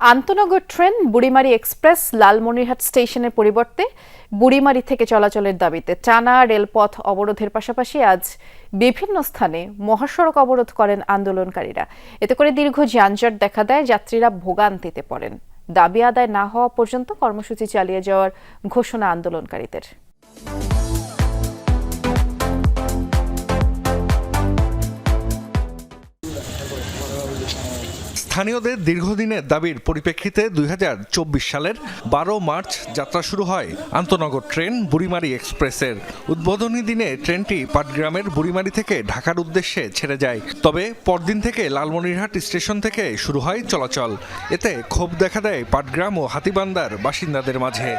আন্তনগর train Burimari express Lalmonirhat স্টেশনের পরিবর্তে বুড়িমারি থেকে চলাচলের দাবিতে টানা রেলপথ অবরোধের পাশাপাশি আজ বিভিন্ন স্থানে মহাসড়ক অবরোধ করেন আন্দোলনকারীরা। এতে করে দীর্ঘ যানজট দেখা দেয়, যাত্রীরা ভোগান্তিতে পড়েন। দাবি আদায় না হওয়া পর্যন্ত কর্মসূচি চালিয়ে যাওয়ার ঘোষণা আন্দোলনকারীদের। স্থানীয়দের দীর্ঘদিনের দাবির পরিপ্রেক্ষিতে দুই হাজার চব্বিশ সালের বারো মার্চ যাত্রা শুরু হয় আন্তনগর ট্রেন বুড়িমারি এক্সপ্রেসের। উদ্বোধনী দিনে ট্রেনটি পাটগ্রামের বুড়িমারি থেকে ঢাকার উদ্দেশ্যে ছেড়ে যায়। তবে পরদিন থেকে লালমনিরহাট স্টেশন থেকে শুরু হয় চলাচল। এতে ক্ষোভ দেখা দেয় পাটগ্রাম ও হাতিবান্দার বাসিন্দাদের মাঝে।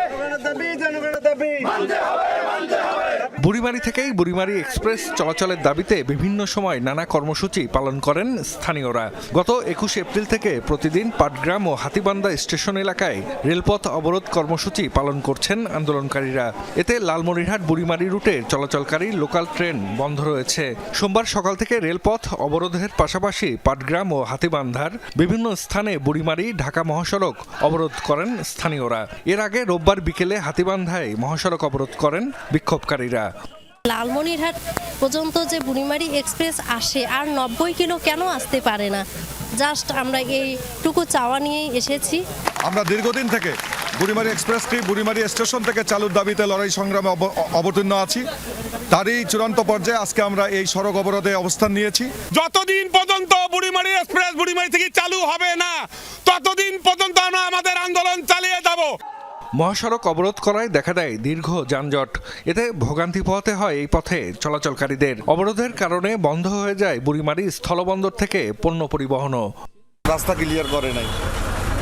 বুড়িমারি থেকেই বুড়িমারি এক্সপ্রেস চলাচলের দাবিতে বিভিন্ন সময় নানা কর্মসূচি পালন করেন স্থানীয়রা। গত একুশ এপ্রিল থেকে প্রতিদিন পাটগ্রাম ও হাতিবান্দা স্টেশন এলাকায় রেলপথ অবরোধ কর্মসূচি পালন করছেন আন্দোলনকারীরা। এতে লালমনিরহাট বুড়িমারি রুটে চলাচলকারী লোকাল ট্রেন বন্ধ রয়েছে। সোমবার সকাল থেকে রেলপথ অবরোধের পাশাপাশি পাটগ্রাম ও হাতিবান্ধার বিভিন্ন স্থানে বুড়িমারি, ঢাকা মহাসড়ক অবরোধ করেন স্থানীয়রা। এর আগে রোববার বিকেলে হাতিবান্ধায় মহাসড়ক অবরোধ করেন বিক্ষোভকারীরা। লালমনিরহাট পর্যন্ত যে বুড়িমারি এক্সপ্রেস আসে আর নব্বই কিলো কেন আসতে পারে না? জাস্ট আমরা এইটুকু চাওয়া নিয়েই এসেছি। আমরা দীর্ঘদিন থেকে বুড়িমারি এক্সপ্রেসটি বুড়িমারি স্টেশন থেকে চালুর দাবিতে লড়াই সংগ্রামে অব- অবতীর্ণ আছি। তারই চূড়ান্ত পর্যায়ে আজকে আমরা এই সড়ক অবরোধে অবস্থান নিয়েছি। যতদিন পর্যন্ত বুড়িমারি এক্সপ্রেস বুড়িমারি থেকে চালু হবে না ততদিন পর্যন্ত আমরা আমাদের আন্দোলন চালিয়ে যাব। মহাসড়ক অবরোধ করায় দেখা দেয় দীর্ঘ যানজট। এতে ভোগান্তি পোহাতে হয় এই পথে চলাচলকারীদের। অবরোধের কারণে বন্ধ হয়ে যায় বুড়িমারি স্থলবন্দর থেকে পণ্য পরিবহনও। রাস্তা ক্লিয়ার করে নাই।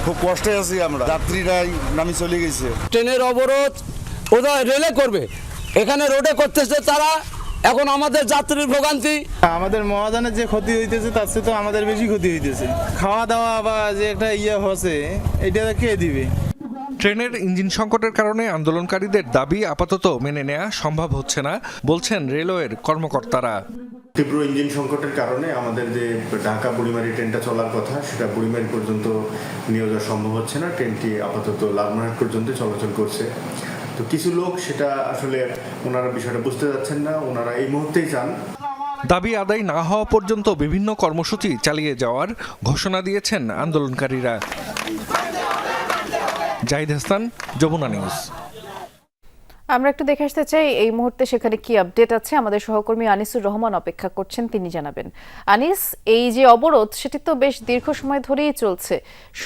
খুব কষ্টে আছি আমরা। যাত্রীরাই নামি চলে গেছে। ট্রেনের অবরোধ ওরা রেলে করবে। এখানে রোডে করতেছে তারা। এখন আমাদের যাত্রীর ভোগান্তি। আমাদের মহাজনের যে ক্ষতি হইতেছে তার চেয়ে তো আমাদের বেশি ক্ষতি হইতেছে। খাওয়া দাওয়া বা যে একটা ইয়ে হচ্ছে এটা কে দিবে? ট্রেনের ইঞ্জিন সংকটের কারণে আন্দোলনকারীদের দাবি আপাতত মেনে নেওয়া সম্ভব হচ্ছে না বলছেন রেলওয়ের কর্মকর্তারা। তীব্র ইঞ্জিন সংকটের কারণে আমাদের যে ঢাকা বুড়িমারি ট্রেনটা চলার কথা সেটা বুড়িমারি পর্যন্ত নিয়ে যাওয়া সম্ভব হচ্ছে না। ট্রেনটি আপাতত লালমোহন পর্যন্ত চলাচল করছে। তো কিছু লোক সেটা আসলে ওনারা বিষয়টা বুঝতে যাচ্ছেন না ওনারা এই মুহূর্তেই চান দাবি আদায় না হওয়া পর্যন্ত বিভিন্ন কর্মসূচি চালিয়ে যাওয়ার ঘোষণা দিয়েছেন আন্দোলনকারীরা। জাহিদ হাসান যমুনা নিউজ। আমরা একটু দেখে আসতে চাই এই মুহূর্তে সেখানে কি আপডেট আছে? আমাদের সহকর্মী আনিসুর রহমান অপেক্ষা করছেন তিনি জানাবেন। আনিস এই যে অবরোধ সেটি তো বেশ দীর্ঘ সময় ধরেই চলছে।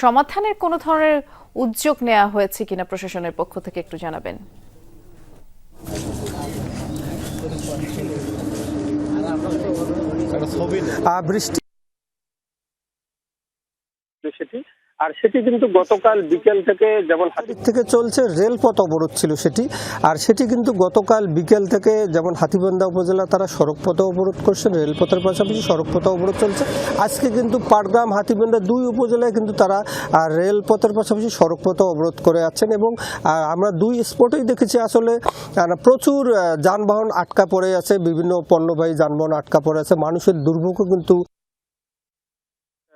সমাধানের কোনো ধরনের উদ্যোগ নেওয়া হয়েছে কিনা প্রশাসনের পক্ষ থেকে একটু জানাবেন। বৃষ্টি সেটি আর সেটি কিন্তু গতকাল বিকেল থেকে যেমন থেকে চলছে রেলপথ অবরোধ ছিল সেটি, আর সেটি কিন্তু গতকাল বিকেল থেকে যেমন হাতিবান্ধা উপজেলা তারা সড়কপথ অবরোধ করছেন রেলপথের পাশাপাশি সড়কপথ অবরোধ চলছে। আজকে কিন্তু পাটগ্রাম, হাতিবান্ধা দুই উপজেলায় কিন্তু তারা রেলপথের পাশাপাশি সড়কপথ অবরোধ করে আছেন এবং আমরা দুই স্পটেই দেখেছি আসলে প্রচুর যানবাহন আটকা পড়ে আছে, বিভিন্ন পণ্যবাহী যানবাহন আটকা পড়ে আছে, মানুষের দুর্ভোগও কিন্তু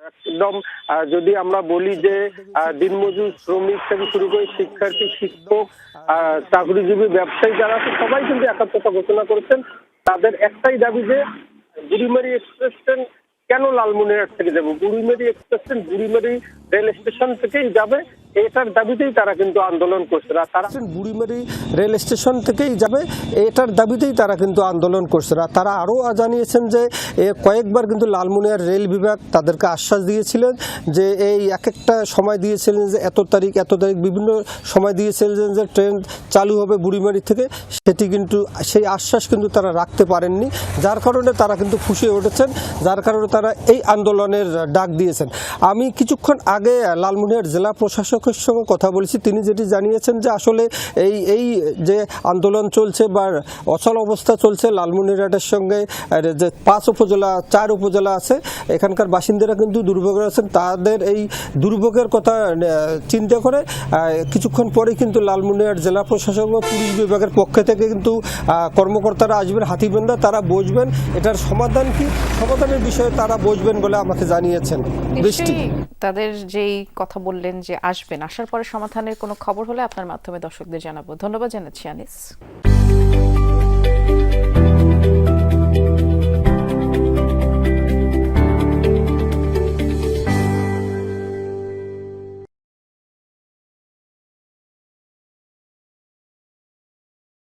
একদম যদি আমরা বলি যে দিনমজুর শ্রমিক থেকে শুরু করে শিক্ষার্থী, শিক্ষক চাকরিজীবী, ব্যবসায়ী যারা আছে, সবাই কিন্তু একাত্মতা ঘোষণা করেছেন। তাদের একটাই দাবি যে, বুড়িমারি এক্সপ্রেস ট্রেন কেন লালমনিরহাট থেকে যাবে? Burimari express train Burimari rail station থেকেই যাবে। এটার দাবিতেই তারা কিন্তু আন্দোলন করছে। আর তারা বুড়িমারি রেল স্টেশন থেকেই যাবে, এটার দাবিতেই তারা কিন্তু আন্দোলন করছে। তারা আরও জানিয়েছেন যে কয়েকবার কিন্তু লালমনিয়ার রেল বিভাগ তাদেরকে আশ্বাস দিয়েছিলেন যে, এই এক একটা সময় দিয়েছিলেন যে, এত তারিখ এত তারিখ, বিভিন্ন সময় দিয়েছিলেন যে, ট্রেন চালু হবে বুড়িমারি থেকে। সেটি কিন্তু, সেই আশ্বাস কিন্তু তারা রাখতে পারেননি। যার কারণে তারা কিন্তু ফুসে উঠেছেন, যার কারণে তারা এই আন্দোলনের ডাক দিয়েছেন। আমি কিছুক্ষণ আগে লালমনিরহাট জেলা প্রশাসক কর্তৃপক্ষের সঙ্গে কথা বলেছি। তিনি যেটি জানিয়েছেন যে আসলে এই এই যে আন্দোলন চলছে বা অচল অবস্থা চলছে লালমনিরহাটের সঙ্গে যে পাঁচ উপজেলা চার উপজেলা আছে এখানকার বাসিন্দারা কিন্তু দুর্ভোগে আছেন তাদের এই দুর্ভোগের কথা চিন্তা করে কিছুক্ষণ পরে কিন্তু লালমনিরহাট জেলা প্রশাসক ও পুলিশ বিভাগের পক্ষে থেকে কিন্তু কর্মকর্তারা আসবেন হাতিবেন্দা তারা বসবেন। এটার সমাধান কি? সমাধানের বিষয়ে তারা বসবেন বলে আমাকে জানিয়েছেন। বৃষ্টি। তাদের যেই কথা বললেন যে আসবেন আসার পরে সমাধানের কোনো খবর হলে আপনার মাধ্যমে দর্শকদের জানাব। ধন্যবাদ জানাচ্ছি আনিস।